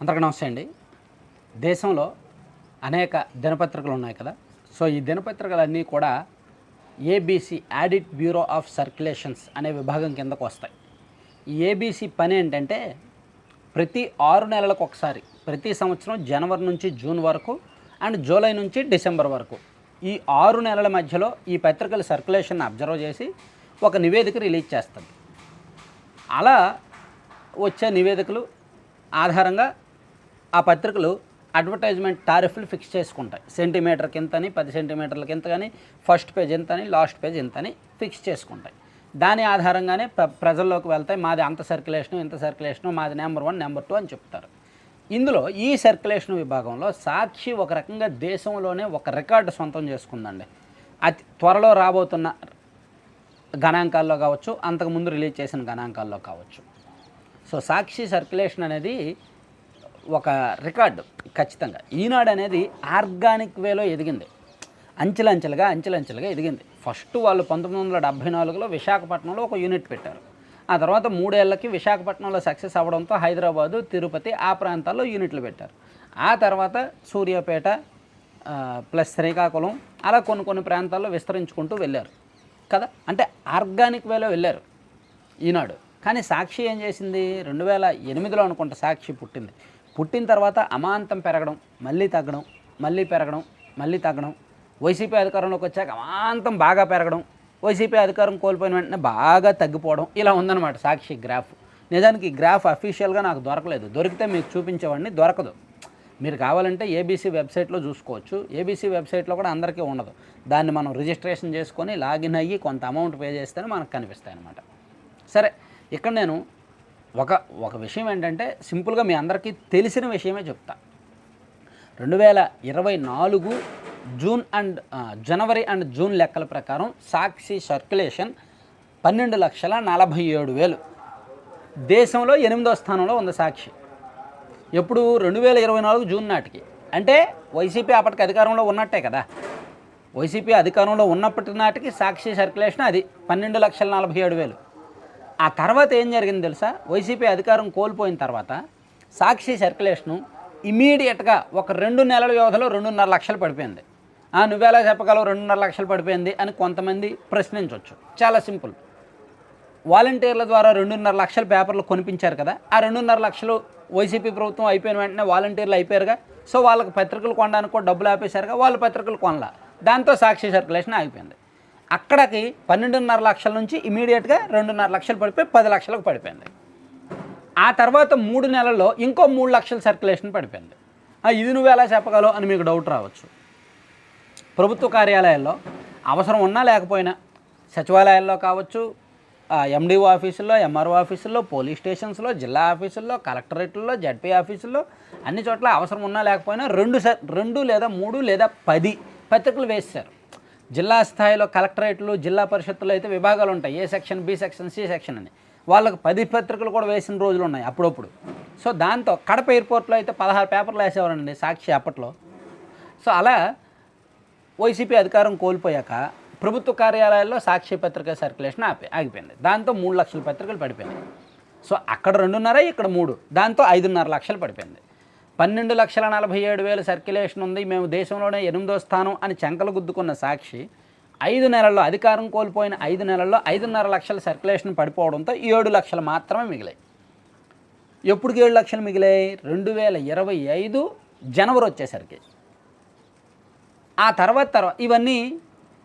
అందరికీ నమస్తే అండి. దేశంలో అనేక దినపత్రికలు ఉన్నాయి కదా. సో ఈ దినపత్రికలన్నీ కూడా ABC audit bureau of circulations అనే విభాగం కిందకు వస్తాయి. ఈ ఏబీసీ పని ఏంటంటే ప్రతి ఆరు నెలలకు ఒకసారి ప్రతి సంవత్సరం జనవరి నుంచి జూన్ వరకు అండ్ జూలై నుంచి డిసెంబర్ వరకు ఈ ఆరు నెలల మధ్యలో ఈ పత్రికల సర్క్యులేషన్ అబ్జర్వ్ చేసి ఒక నివేదిక రిలీజ్ చేస్తుంది అలా వచ్చే నివేదికలు ఆధారంగా ఆ పత్రికలు అడ్వర్టైజ్మెంట్ టారిఫ్లు ఫిక్స్ చేసుకుంటాయి. సెంటీమీటర్కి ఇంతని పది సెంటీమీటర్లకి ఇంత కానీ ఫస్ట్ పేజ్ ఇంతని లాస్ట్ పేజ్ ఇంతని ఫిక్స్ చేసుకుంటాయి. దాని ఆధారంగానే ప్ర ప్రజల్లోకి వెళ్తాయి. మాది అంత సర్క్యులేషను ఇంత సర్క్యులేషను మాది నెంబర్ వన్ నెంబర్ టూ అని చెప్తారు. ఇందులో ఈ సర్క్యులేషన్ విభాగంలో సాక్షి ఒక రకంగా దేశంలోనే ఒక రికార్డు సొంతం చేసుకుందండి. అతి త్వరలో రాబోతున్న గణాంకాల్లో కావచ్చు అంతకుముందు రిలీజ్ చేసిన గణాంకాల్లో కావచ్చు. సో సాక్షి సర్క్యులేషన్ అనేది ఒక రికార్డు ఖచ్చితంగా. ఈనాడు అనేది ఆర్గానిక్ వేలో ఎదిగింది. అంచెలంచెలుగా అంచెలంచెలుగా ఎదిగింది. ఫస్ట్ వాళ్ళు పంతొమ్మిది వందల డెబ్భై నాలుగులో విశాఖపట్నంలో ఒక యూనిట్ పెట్టారు. ఆ తర్వాత మూడేళ్ళకి విశాఖపట్నంలో సక్సెస్ అవ్వడంతో హైదరాబాదు తిరుపతి ఆ ప్రాంతాల్లో యూనిట్లు పెట్టారు. ఆ తర్వాత సూర్యాపేట ప్లస్ శ్రీకాకుళం అలా కొన్ని కొన్ని ప్రాంతాల్లో విస్తరించుకుంటూ వెళ్ళారు. కదా? అంటే ఆర్గానిక్ వేలో వెళ్ళారు ఈనాడు. కానీ సాక్షి ఏం చేసింది? రెండు వేల ఎనిమిదిలో అనుకుంటా సాక్షి పుట్టింది. పుట్టిన తర్వాత అమాంతం పెరగడం మళ్ళీ తగ్గడం మళ్ళీ పెరగడం మళ్ళీ తగ్గడం. వైసీపీ అధికారంలోకి వచ్చాక అమాంతం బాగా పెరగడం వైసీపీ అధికారం కోల్పోయిన వెంటనే బాగా తగ్గిపోవడం ఇలా ఉందన్నమాట సాక్షి గ్రాఫ్. నిజానికి గ్రాఫ్ అఫీషియల్గా నాకు దొరకలేదు. దొరికితే మీకు చూపించేవాడిని దొరకదు. మీరు కావాలంటే ఏబీసీ వెబ్సైట్లో చూసుకోవచ్చు. ఏబీసీ వెబ్సైట్లో కూడా అందరికీ ఉండదు. దాన్ని మనం రిజిస్ట్రేషన్ చేసుకొని లాగిన్ అయ్యి కొంత అమౌంట్ పే చేస్తేనే మనకు కనిపిస్తాయి అన్నమాట సరే ఇక్కడ నేను ఒక ఒక విషయం ఏంటంటే సింపుల్గా మీ అందరికీ తెలిసిన విషయమే చెప్తా. రెండు వేల ఇరవై నాలుగు జూన్ అండ్ జనవరి అండ్ జూన్ లెక్కల ప్రకారం సాక్షి సర్క్యులేషన్ పన్నెండు లక్షల నలభై ఏడు వేలు. దేశంలో ఎనిమిదో స్థానంలో ఉంది సాక్షి. ఎప్పుడు? రెండు వేల ఇరవై నాలుగు జూన్ నాటికి. అంటే వైసీపీ అప్పటికి అధికారంలో ఉన్నట్టే కదా. వైసీపీ అధికారంలో ఉన్నప్పటి నాటికి సాక్షి సర్క్యులేషన్ అది పన్నెండు లక్షల నలభై ఏడు వేలు. ఆ తర్వాత ఏం జరిగింది తెలుసా? వైసీపీ అధికారం కోల్పోయిన తర్వాత సాక్షి సర్క్యులేషను ఇమీడియట్గా ఒక రెండు నెలల వ్యవధిలో రెండున్నర లక్షలు పడిపోయింది. ఆ నువ్వెలా చెప్పగలవు? రెండున్నర లక్షలు పడిపోయింది అని కొంతమంది ప్రశ్నించవచ్చు చాలా సింపుల్. వాలంటీర్ల ద్వారా రెండున్నర లక్షల పేపర్లు కొనిపించారు కదా? ఆ రెండున్నర లక్షలు వైసీపీ ప్రభుత్వం అయిపోయిన వెంటనే వాలంటీర్లు అయిపోయారుగా. సో వాళ్ళకి పత్రికలు కొనడానికి కూడా డబ్బులు ఆపేశారుగా. వాళ్ళ పత్రికలు కొనలా. దాంతో సాక్షి సర్క్యులేషన్ ఆగిపోయింది. అక్కడికి పన్నెండున్నర లక్షల నుంచి ఇమీడియట్గా రెండున్నర లక్షలు పడిపోయి పది లక్షలకు పడిపోయింది. ఆ తర్వాత మూడు నెలల్లో ఇంకో మూడు లక్షల సర్క్యులేషన్ పడిపోయింది. ఇది నువ్వు ఎలా చెప్పగలవు అని మీకు డౌట్ రావచ్చు. ప్రభుత్వ కార్యాలయాల్లో అవసరం ఉన్నా లేకపోయినా సచివాలయాల్లో కావచ్చు ఎండిఓ ఆఫీసుల్లో ఎంఆర్ఓ ఆఫీసుల్లో పోలీస్ స్టేషన్స్లో జిల్లా ఆఫీసుల్లో కలెక్టరేట్లలో జడ్పీ ఆఫీసుల్లో అన్ని చోట్ల అవసరం ఉన్నా లేకపోయినా రెండు స రెండు లేదా మూడు లేదా పది పత్రికలు వేశారు జిల్లా స్థాయిలో కలెక్టరేట్లు జిల్లా పరిషత్తులో అయితే విభాగాలు ఉంటాయి A section B section C section అని. వాళ్ళకు పది పత్రికలు కూడా వేసిన రోజులు ఉన్నాయి అప్పుడప్పుడు. సో దాంతో కడప ఎయిర్పోర్ట్లో అయితే పదహారు పేపర్లు వేసేవారండి సాక్షి అప్పట్లో. సో అలా వైసీపీ అధికారం కోల్పోయాక ప్రభుత్వ కార్యాలయాల్లో సాక్షి పత్రిక సర్క్యులేషన్ ఆపి ఆగిపోయింది. దాంతో మూడు లక్షల పత్రికలు పడిపోయినాయి. సో అక్కడ రెండున్నర ఇక్కడ మూడు. దాంతో ఐదున్నర లక్షలు పడిపోయింది. పన్నెండు లక్షల నలభై ఏడు వేల సర్క్యులేషన్ ఉంది. మేము దేశంలోనే ఎనిమిదో స్థానం అని చెంకలు గుద్దుకున్న సాక్షి ఐదు నెలల్లో అధికారం కోల్పోయిన ఐదు నెలల్లో ఐదున్నర లక్షల సర్క్యులేషన్ పడిపోవడంతో ఏడు లక్షలు మాత్రమే మిగిలాయి. ఎప్పటికి ఏడు లక్షలు మిగిలాయి? రెండు వేల ఇరవై ఐదు జనవరి వచ్చేసరికి. ఆ తర్వాత తర్వాత ఇవన్నీ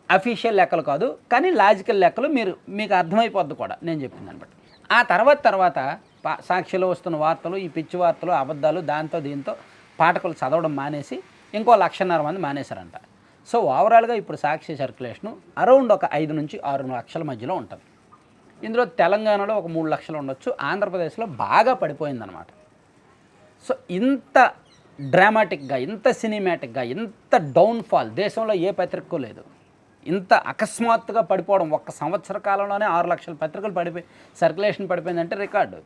అఫీషియల్ లెక్కలు కాదు కానీ లాజికల్ లెక్కలు మీరు మీకు అర్థమైపోద్ది కూడా నేను చెప్పిన దాన్ని బట్టి. ఆ తర్వాత తర్వాత సాక్షిలో వస్తున్న వార్తలు ఈ పిచ్చి వార్తలు అబద్ధాలు దాంతో దీంతో పాఠకులు చదవడం మానేసి ఇంకో లక్షన్నర మంది మానేశారంట. సో ఓవరాల్గా ఇప్పుడు సాక్షి సర్క్యులేషను అరౌండ్ ఒక ఐదు నుంచి ఆరు లక్షల మధ్యలో ఉంటుంది. ఇందులో తెలంగాణలో ఒక మూడు లక్షలు ఉండొచ్చు ఆంధ్రప్రదేశ్లో బాగా పడిపోయిందనమాట సో ఇంత డ్రామాటిక్గా ఇంత సినిమాటిక్గా ఇంత డౌన్ఫాల్ దేశంలో ఏ పత్రికకు లేదు. ఇంత అకస్మాత్తుగా పడిపోవడం ఒక్క సంవత్సర కాలంలోనే ఆరు లక్షల పత్రికలు పడిపోయి సర్క్యులేషన్ పడిపోయిందంటే రికార్డు.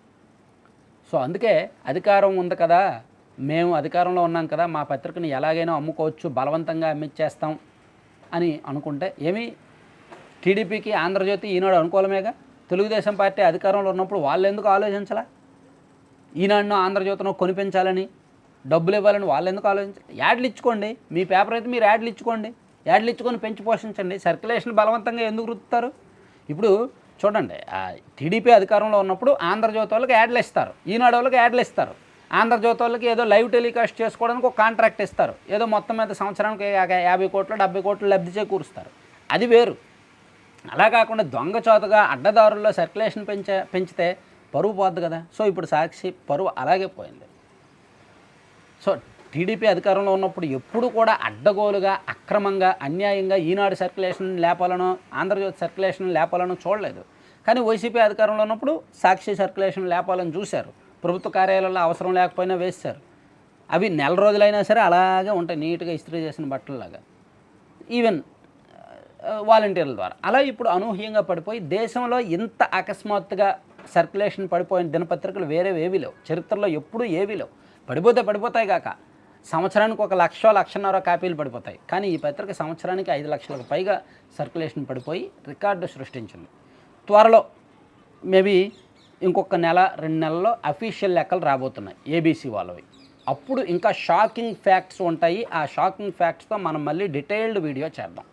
సో అందుకే అధికారం ఉంది కదా మేము అధికారంలో ఉన్నాం కదా మా పత్రికని ఎలాగైనా అమ్ముకోవచ్చు బలవంతంగా అమ్మిచ్చేస్తాం అని అనుకుంటే ఏమి? టీడీపీకి ఆంధ్రజ్యోతి ఈనాడు అనుకూలమేగా? తెలుగుదేశం పార్టీ అధికారంలో ఉన్నప్పుడు వాళ్ళు ఎందుకు ఆలోచించలా? ఈనాడునో ఆంధ్రజ్యోతినో కొనిపించాలని డబ్బులు ఇవ్వాలని వాళ్ళు ఎందుకు ఆలోచించారు యాడ్లు ఇచ్చుకోండి మీ పేపర్ అయితే మీరు యాడ్లు ఇచ్చుకోండి యాడ్లు ఇచ్చుకొని పెంచి పోషించండి సర్క్యులేషన్ బలవంతంగా ఎందుకు రుత్తుతారు ఇప్పుడు చూడండి టీడీపీ అధికారంలో ఉన్నప్పుడు ఆంధ్రజ్యోతి వాళ్ళకి యాడ్లు ఇస్తారు. ఈనాడు వాళ్ళకి యాడ్లు ఇస్తారు. ఆంధ్రజ్యోతి వాళ్ళకి ఏదో లైవ్ టెలికాస్ట్ చేసుకోవడానికి ఒక కాంట్రాక్ట్ ఇస్తారు. ఏదో మొత్తం మీద సంవత్సరానికి యాభై కోట్లు డెబ్బై కోట్లు లబ్ధి చేకూరుస్తారు. అది వేరు. అలా కాకుండా దొంగ చోతగా అడ్డదారుల్లో సర్క్యులేషన్ పెంచే పెంచితే పరువు పోద్ది కదా. సో ఇప్పుడు సాక్షి పరువు అలాగే పోయింది. సో టీడీపీ అధికారంలో ఉన్నప్పుడు ఎప్పుడు కూడా అడ్డగోలుగా అక్రమంగా అన్యాయంగా ఈనాడు సర్క్యులేషన్ లేపాలనో ఆంధ్రజ్యోతి సర్క్యులేషన్ లేపాలనో చూడలేదు. కానీ వైసీపీ అధికారంలో ఉన్నప్పుడు సాక్షి సర్క్యులేషన్ లేపాలని చూశారు. ప్రభుత్వ కార్యాలయాల్లో అవసరం లేకపోయినా వేశారు. అవి నెల రోజులైనా సరే అలాగే ఉంటాయి నీట్గా ఇస్త్రీ చేసిన బట్టలలాగా. ఈవెన్ వాలంటీర్ల ద్వారా. అలా ఇప్పుడు అనూహ్యంగా పడిపోయి దేశంలో ఇంత అకస్మాత్తుగా సర్క్యులేషన్ పడిపోయిన దినపత్రికలు వేరేవి ఏవీ లేవు. చరిత్రలో ఎప్పుడూ ఏవీ లేవు. పడిపోతే పడిపోతాయి కాక. సంవత్సరానికి ఒక లక్ష లక్షన్నర కాపీలు పడిపోతాయి. కానీ ఈ పత్రిక సంవత్సరానికి ఐదు లక్షలకు పైగా సర్క్యులేషన్ పడిపోయి రికార్డు సృష్టించింది. త్వరలో మేబీ ఇంకొక నెల రెండు నెలల్లో అఫీషియల్ లెక్కలు రాబోతున్నాయి ఏబీసీ వాళ్ళవి. అప్పుడు ఇంకా షాకింగ్ ఫ్యాక్ట్స్ ఉంటాయి. ఆ షాకింగ్ ఫ్యాక్ట్స్తో మనం మళ్ళీ డీటెయిల్డ్ వీడియో చేద్దాం.